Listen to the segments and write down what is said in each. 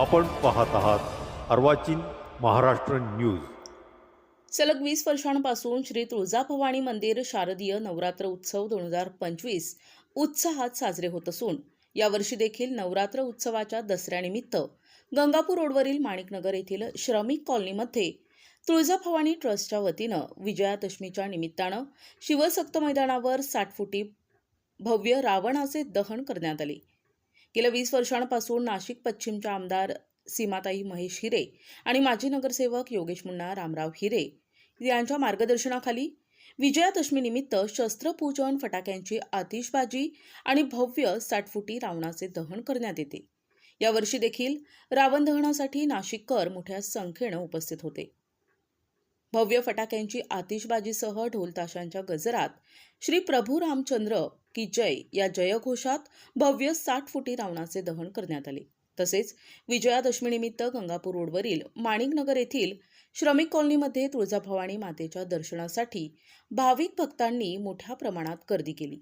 आपण पाहत आहात अर्वाचीन महाराष्ट्र न्यूज. सलग वीस वर्षांपासून श्री तुळजाभवानी मंदिर शारदीय नवरात्र उत्सव दोन हजार पंचवीस उत्साहात साजरे होत असून यावर्षी देखील नवरात्र उत्सवाच्या दसऱ्यानिमित्त गंगापूर रोडवरील माणिकनगर येथील श्रमिक कॉलनीमध्ये तुळजाभवानी ट्रस्टच्या वतीनं विजयादशमीच्या निमित्तानं शिवसक्त मैदानावर साठ फुटी भव्य रावणाचे दहन करण्यात आले. गेल्या वीस वर्षांपासून नाशिक पश्चिमच्या आमदार सीमाताई महेश हिरे आणि माजी नगरसेवक योगेश मुन्ना रामराव हिरे यांच्या मार्गदर्शनाखाली विजयादशमीनिमित्त शस्त्रपूजन फटाक्यांची आतिषबाजी आणि भव्य साठफुटी रावणाचे दहन करण्यात येते. यावर्षी देखील रावण दहनासाठी नाशिककर मोठ्या संख्येनं उपस्थित होते. भव्य फटाक्यांची आतिषबाजीसह ढोलताशांच्या गजरात श्री प्रभू रामचंद्र की जय या जयघोषात भव्य साठ फुटी रावणाचे दहन करण्यात आले. तसेच विजयादशमीनिमित्त गंगापूर रोडवरील माणिकनगर येथील श्रमिक कॉलनीमध्ये तुळजाभवानी मातेच्या दर्शनासाठी भाविक भक्तांनी मोठ्या प्रमाणात गर्दी केली.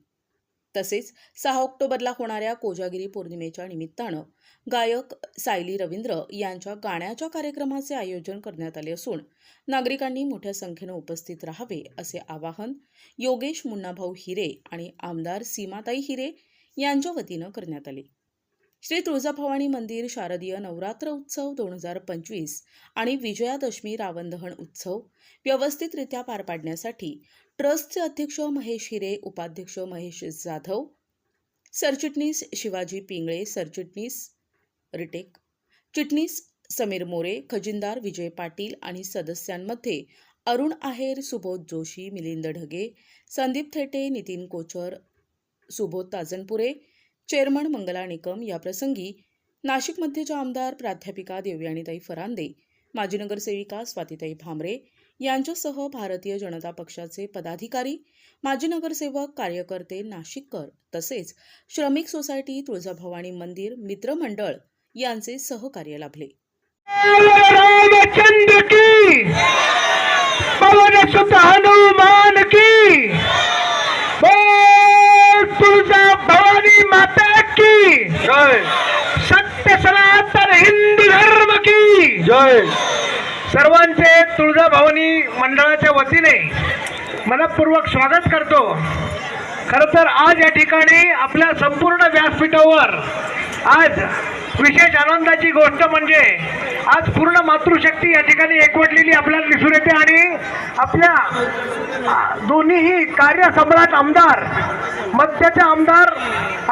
तसेच सहा ऑक्टोबरला होणाऱ्या कोजागिरी पौर्णिमेच्या निमित्तानं गायक सायली रवींद्र यांच्या गाण्याच्या कार्यक्रमाचे आयोजन करण्यात आले असून नागरिकांनी मोठ्या संख्येनं उपस्थित राहावे असे आवाहन योगेश मुन्नाभाऊ हिरे आणि आमदार सीमाताई हिरे यांच्या वतीनं करण्यात आले. श्री तुळजाभवानी मंदिर शारदीय नवरात्र उत्सव दोन हजार पंचवीस आणि विजयादशमी रावणदहन उत्सव व्यवस्थितरित्या पार पाडण्यासाठी ट्रस्टचे अध्यक्ष महेश हिरे उपाध्यक्ष महेश जाधव सरचिटणीस शिवाजी पिंगळे सरचिटणीस रिटेक चिटणीस समीर मोरे खजिनदार विजय पाटील आणि सदस्यांमध्ये अरुण आहेर सुबोध जोशी मिलिंद ढगे संदीप थेटे नितीन कोचर सुबोध ताजनपुरे चेअरमन मंगला निकम याप्रसंगी नाशिक मध्यच्या आमदार प्राध्यापिका देवयानीताई फरांदे माजी नगरसेविका स्वातीताई भामरे यांच्यासह भारतीय जनता पक्षाचे पदाधिकारी माजी नगरसेवक कार्यकर्ते नाशिककर तसेच श्रमिक सोसायटी तुळजाभवानी मंदिर मित्रमंडळ यांचे सहकार्य लाभले. की! जय। सत्य सनातन हिंदू धर्म की। जय। सर्वांचे तुळजाभवानी मंडळाच्या वतीने मनपूर्वक स्वागत करतो. खर तर आज या ठिकाणी आपल्या संपूर्ण व्यासपीठावर आज विशेष आनंदाची गोष्ट म्हणजे आज पूर्ण मातृशक्ती या ठिकाणी एकवटलेली आपल्याला दिसून येते आणि आपल्या दोन्हीही कार्यसम्राट आमदार मध्याचे आमदार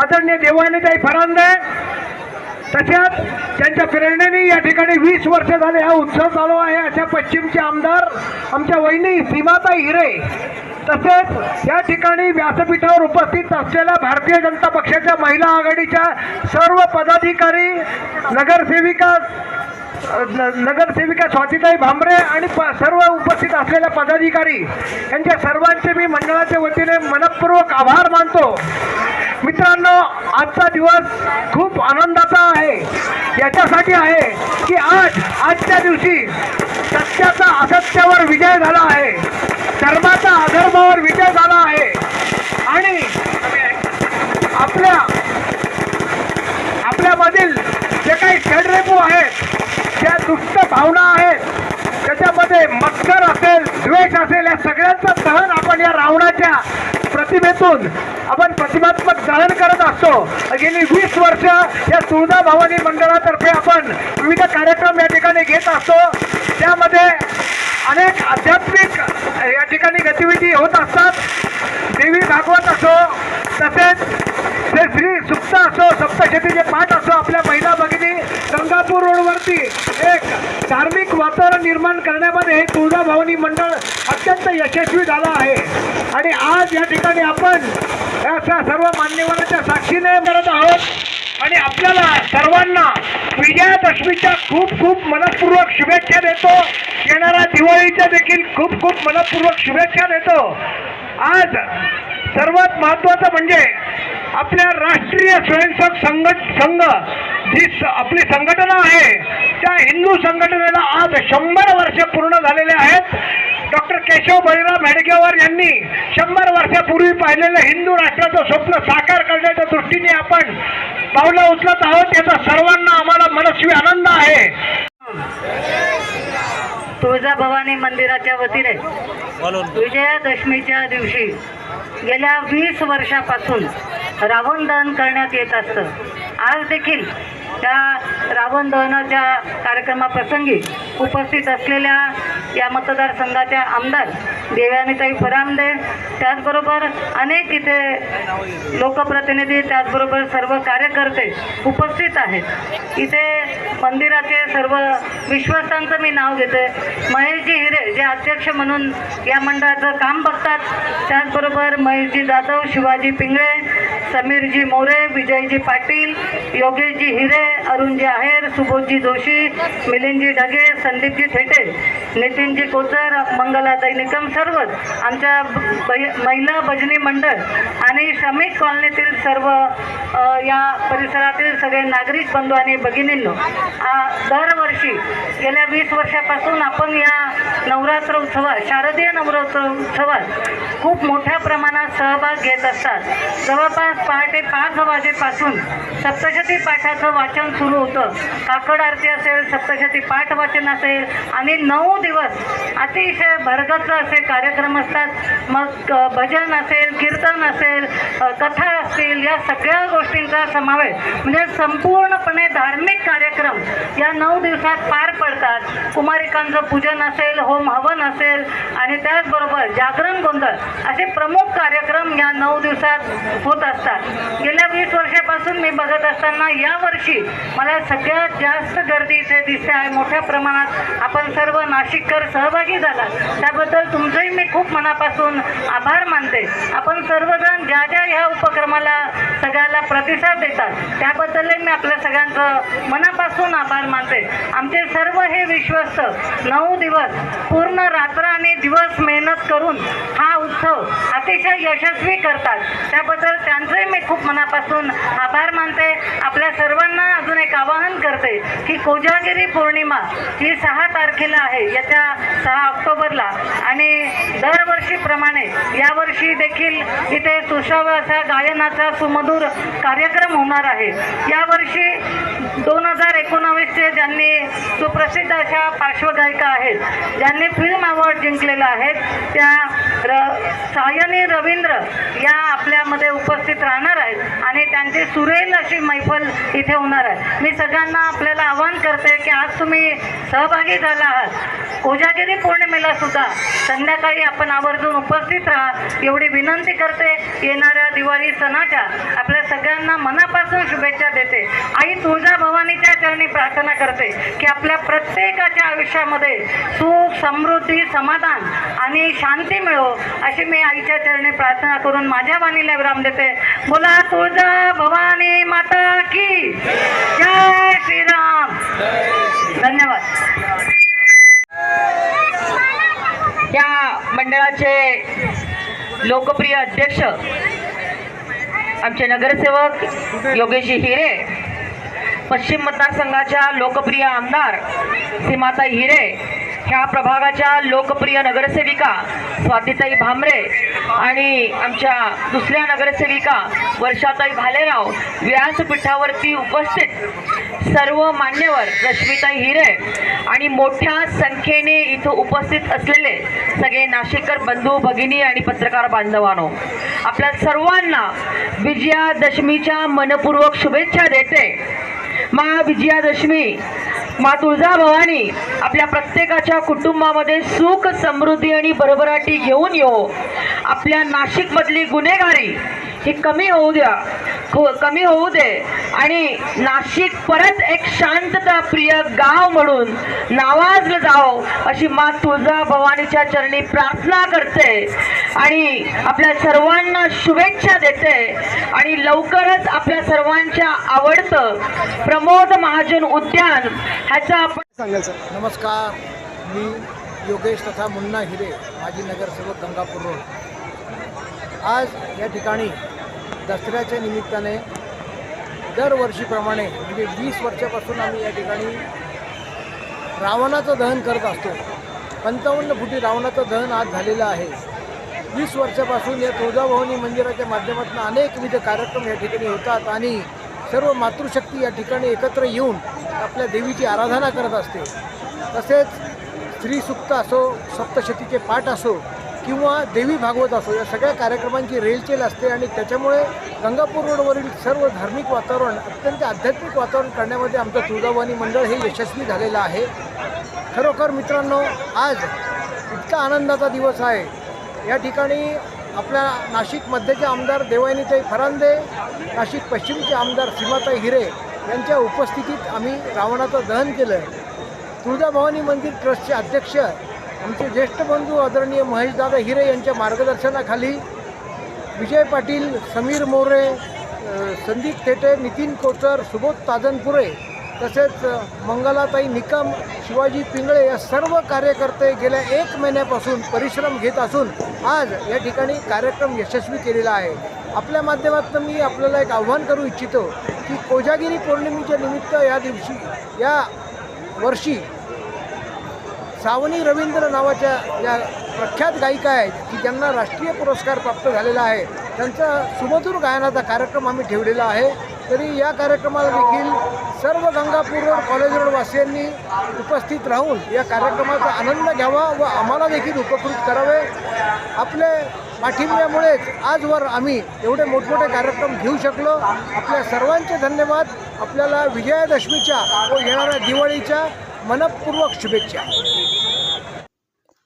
आदरणीय देवानीताई फरांदे तसेच त्यांच्या प्रेरणेने या ठिकाणी वीस वर्ष झाले हा उत्सव चालू आहे. अशा पश्चिमचे आमदार आमच्या वहिनी सीमाताई हिरे तसेच या ठिकाणी व्यासपीठावर उपस्थित असलेल्या भारतीय जनता पक्षाच्या महिला आघाडीच्या सर्व पदाधिकारी नगरसेविका नगरसेविका स्वातीताई भांबरे आणि प सर्व उपस्थित असलेल्या पदाधिकारी यांच्या सर्वांचे मी मंडळाच्या वतीने मनपूर्वक आभार मानतो. मित्रांनो आजचा दिवस खूप आनंदाचा आहे. याच्यासाठी आहे की आज आजच्या दिवशी सत्याचा असत्यावर विजय झाला आहे. धर्माचा अधर्मावर विजय झाला आहे. आणि आपल्या आपल्यामधील जे काही षडरेपू आहेत सुप्त दुष्ट भावना आहेत त्याच्यामध्ये मत्सर असेल द्वेष असेल या सगळ्यांचं दहन आपण या रावणाच्या प्रतिमेतून आपण प्रतिमात्मक दहन करत असतो. गेली वीस वर्ष या तुळजा भवानी मंडळातर्फे आपण विविध कार्यक्रम या ठिकाणी घेत असतो. त्यामध्ये अनेक आध्यात्मिक या ठिकाणी गतिविधी होत असतात. देवी भागवत असो तसेच ते श्री सुप्त असो सप्तशतीचे पाठ असो आपल्या महिला भगिनी गंगापूर रोडवरती एक धार्मिक वातावरण निर्माण करण्यामध्ये हे तुळजाभवानी मंडळ अत्यंत यशस्वी झालं आहे. आणि आज या ठिकाणी आपण अशा सर्व मान्यवरांच्या साक्षीने करत आहोत. आणि आपल्याला सर्वांना विजयादशमीच्या खूप खूप मनपूर्वक शुभेच्छा देतो. येणाऱ्या दिवाळीच्या देखील खूप खूप मनपूर्वक शुभेच्छा देतो. आज सर्वात महत्वाचं म्हणजे आपल्या राष्ट्रीय स्वयंसेवक संघ संघ जी आपली संघटना आहे त्या हिंदू संघटनेला आज शंभर वर्ष पूर्ण झालेले आहेत. डॉक्टर केशव बळीराम हेडगेवार यांनी शंभर वर्षापूर्वी पाहिलेलं हिंदू राष्ट्राचं स्वप्न साकार करण्याच्या दृष्टीने आपण पावलं उचलत आहोत. याचा सर्वांना आम्हाला मन आनंद आहे तुळजाभवानी मंदिराच्या वतीने विजयादशमीच्या दिवशी गेल्या वीस वर्षापासून रावण दहन करण्यात येत असतं. आज देखील त्या रावण दहनाच्या कार्यक्रमाप्रसंगी उपस्थित असलेल्या या मतदारसंघाच्या आमदार देवयानीताई फरामदे त्याचबरोबर अनेक इथे लोकप्रतिनिधी त्याचबरोबर सर्व कार्यकर्ते उपस्थित आहेत. इथे मंदिराचे सर्व विश्वासांचं मी नाव घेते. महेशजी हिरे जे अध्यक्ष म्हणून या मंडळाचं काम बघतात त्याचबरोबर महेशजी जाधव शिवाजी पिंगळे समीरजी मोरे विजयजी पाटील योगेशजी हिरे अरुणजी आहेर सुबोधजी जोशी मिलिंदजी ढगे संदीपजी थेटे नितीनजी कोचर मंगलाताई निकम सर्वच आमच्या महिला भजनी मंडळ आणि श्रमिक कॉलनीतील सर्व या परिसरातील सगळे नागरिक बंधू आणि भगिनींनो दरवर्षी गेल्या वीस वर्षापासून आपण या नवरात्र उत्सवात शारदीय नवरात्र उत्सवात खूप मोठ्या प्रमाणात सहभाग घेत असतात. जवळपास पहाटे पाच वाजेपासून सप्तशती पाठाचं वाचन सुरू होतं. काकड आरती असेल सप्तशती पाठ वाचन असेल आणि नऊ दिवस अतिशय भरगच्च असे कार्यक्रम असतात. मग भजन असेल कीर्तन असेल कथा असतील या सगळ्या गोष्टींचा समावेश म्हणजे संपूर्णपणे धार्मिक कार्यक्रम या नऊ दिवसात पार पडतात. कुमारिकांचं पूजन असेल होम हवन असेल आणि त्याचबरोबर जागरण गोंधळ असे प्रमुख कार्यक्रम या नऊ दिवसात होत असतात. गेल्या वीस वर्षापासून मी बघत असताना यावर्षी मला सगळ्यात जास्त गर्दी इथे दिसते आहे मोठ्या प्रमाणात आपण सर्व नाशिककर सहभागी झाला त्याबद्दल तुमचंही मी खूप मनापासून आभार मानते. आपण सर्वजण ज्या ज्या ह्या उपक्रमाला सगळ्या सगळ्याला प्रतिसाद देतात. त्याबद्दलही मी आपल्या सगळ्यांचं मनापासून आभार मानते. आमचे सर्व हे विश्वस्त नऊ दिवस पूर्ण रात्र आणि दिवस मेहनत करून हा उत्सव अतिशय यशस्वी करतात. त्याबद्दल त्यांचंही मी खूप मनापासून आभार मानते. आपल्या सर्वांना अजून एक आवाहन करते की कोजागिरी पौर्णिमा ही सहा तारखेला आहे येत्या सहा ऑक्टोबरला. आणि दर दरवर्षीप्रमाणे यावर्षी देखील इथे सुशाव असा गायनाचा सुमधुर कार्यक्रम होणार आहे. यावर्षी दोन हजार एकोणावीसचे ज्यांनी सुप्रसिद्ध अशा पार्श्वगायिका आहेत ज्यांनी फिल्म अवॉर्ड जिंकलेला आहे त्या र सायनी रवींद्र या आपल्यामध्ये उपस्थित राहणार आहेत आणि त्यांची सुरेल अशी मैफल इथे होणार आहे. मी सगळ्यांना आपल्याला आवाहन करते की आज तुम्ही सहभागी झाला आहात. कोजागिरी पौर्णिमेला सुद्धा संध्याकाळी आपण आवर्जून उपस्थित राहा. एवढी विनंती करते येणाऱ्या दिवाळी सणाच्या. आपल्या सगळ्यांना मनापासून शुभेच्छा देते. आई तुळजा भवानीच्या चरणी प्रार्थना करते की आपल्या प्रत्येकाच्या आयुष्यामध्ये सुख समृद्धी समाधान आणि शांती मिळो अशी मी आईच्या चरणी प्रार्थना करून माझ्या वाणीला विराम देते. बोला तुळजा भवानी माता की. जय श्रीराम. धन्यवाद. या मंडळाचे लोकप्रिय अध्यक्ष आमचे नगरसेवक योगेशजी हिरे पश्चिम मतदारसंघाच्या लोकप्रिय आमदार सीमाता हिरे ह्या प्रभागाच्या लोकप्रिय नगरसेविका स्वातीताई भामरे आणि आमच्या दुसऱ्या नगरसेविका वर्षाताई भालेराव व्यासपीठावरती उपस्थित सर्व मान्यवर रश्मिताई हिरे आणि मोठ्या संख्येने इथं उपस्थित असलेले सगळे नाशिककर बंधू भगिनी आणि पत्रकार बांधवानो आपल्या सर्वांना विजयादशमीच्या मनपूर्वक शुभेच्छा देते. मा विजयादशमी मा तुळजा भवानी आपल्या प्रत्येकाच्या कुटुंबामध्ये सुख समृद्धी आणि भरभराटी घेऊन येऊ आपल्या नाशिकमधली गुन्हेगारी ही कमी होऊ द्या. हो कमी होऊ दे. आणि नाशिक परत एक शांतता प्रिय गाव म्हणून नावाजलं जावं अशी मा तुळजा भवानीच्या चरणी प्रार्थना करते आणि आपल्या सर्वांना शुभेच्छा देते आणि लवकरच आपल्या सर्वांच्या आवडतं प्रमोद महाजन उद्यान ह्याचा आपण नमस्कार. मी योगेश तथा मुन्ना हिरे माजी नगरसेवक गंगापूर रोड. आज या ठिकाणी दसऱ्याच्या निमित्ताने दरवर्षीप्रमाणे म्हणजे वीस वर्षापासून आम्ही या ठिकाणी रावणाचं दहन करत असतो. पंचावन्न फुटी रावणाचं दहन आज झालेलं आहे. वीस वर्षापासून या तुळजाभवानी मंदिराच्या माध्यमातून अनेकविध कार्यक्रम या ठिकाणी होतात आणि सर्व मातृशक्ती या ठिकाणी एकत्र येऊन आपल्या देवीची आराधना करत असते. तसेच स्त्रीसुक्त असो सप्तशतीचे पाठ असो किंवा देवी भागवत असो या सगळ्या कार्यक्रमांची रेलचेल असते आणि त्याच्यामुळे गंगापूर रोडवरील सर्व धार्मिक वातावरण अत्यंत आध्यात्मिक वातावरण करण्यामध्ये आमचं तुळजाभवानी मंडळ हे यशस्वी झालेलं आहे. खरोखर मित्रांनो आज इतका आनंदाचा दिवस आहे. या ठिकाणी आपल्या नाशिक मध्यचे आमदार देवायनीताई फरांदे नाशिक पश्चिमचे आमदार सीमाताई हिरे यांच्या उपस्थितीत आम्ही रावणाचं दहन केलं. आहे तुळजाभवानी मंदिर ट्रस्टचे अध्यक्ष आमचे ज्येष्ठ बंधू आदरणीय महेशदादा हिरे यांच्या मार्गदर्शनाखाली विजय पाटील समीर मोरे संदीप थेटे नितीन कोचर सुबोध ताजनपुरे तसेच मंगलाताई निकम शिवाजी पिंगळे या सर्व कार्यकर्ते गेल्या एक महिन्यापासून परिश्रम घेत असून आज या ठिकाणी कार्यक्रम यशस्वी केलेला आहे. आपल्या माध्यमातून मी आपल्याला एक आव्हान करू इच्छितो की कोजागिरी पौर्णिमेच्या निमित्त या दिवशी या वर्षी सावनी रवींद्र नावाच्या या प्रख्यात गायिका आहेत की ज्यांना राष्ट्रीय पुरस्कार प्राप्त झालेला आहे. त्यांचा सुमधुर गायनाचा कार्यक्रम आम्ही ठेवलेला आहे. तरी या कार्यक्रमाला देखील सर्व गंगापूर रोड कॉलेज रोडवासियांनी उपस्थित राहून या कार्यक्रमाचा आनंद घ्यावा व आम्हाला देखील उपकृत करावे. आपले पाठिंब्यामुळेच आजवर आम्ही एवढे मोठमोठे कार्यक्रम घेऊ शकलो. आपल्या सर्वांचे धन्यवाद. आपल्याला विजयादशमीच्या व येणाऱ्या दिवाळीच्या मनपूर्वक शुभेच्छा.